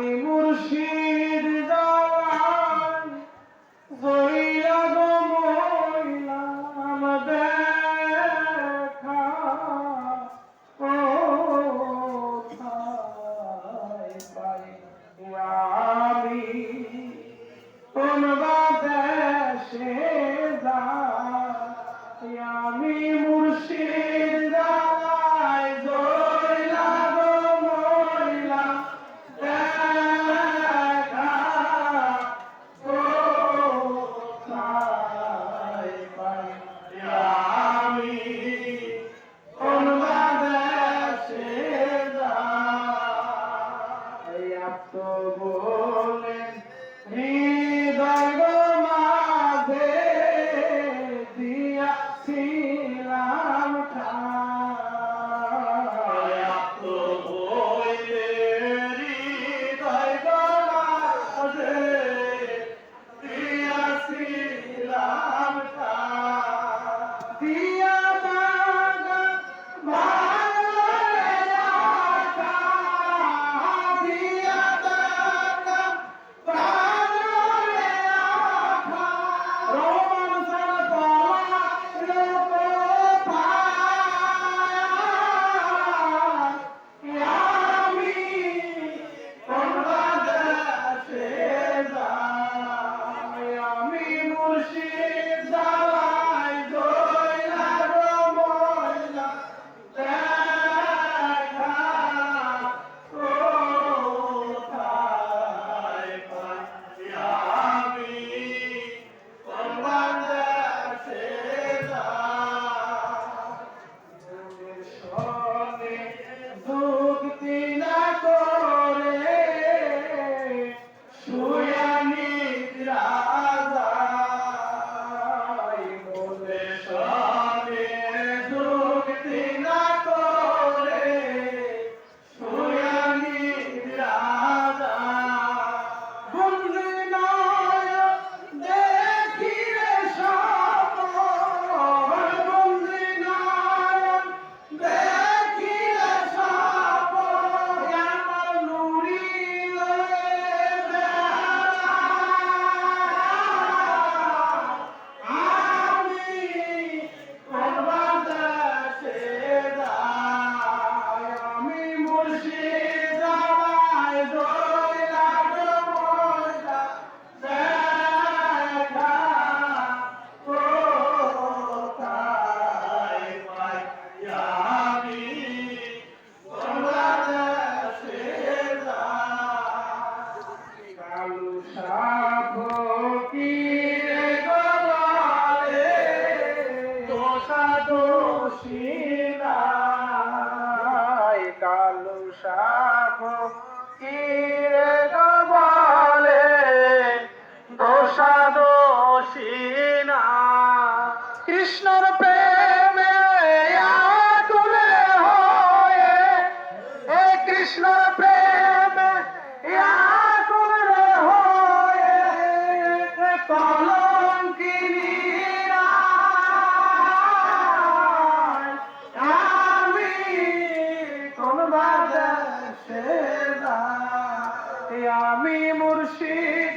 আমি মুর্শিদ দাওয়ান হইলা গো মইলাম দেখা। ও পাই পাই কালু সাপ কিরে বলে দোষা দোষী না কৃষ্ণর প্রেমে তুলে হয়ে এ কৃষ্ণর প্রেম আমি মুর্শিদ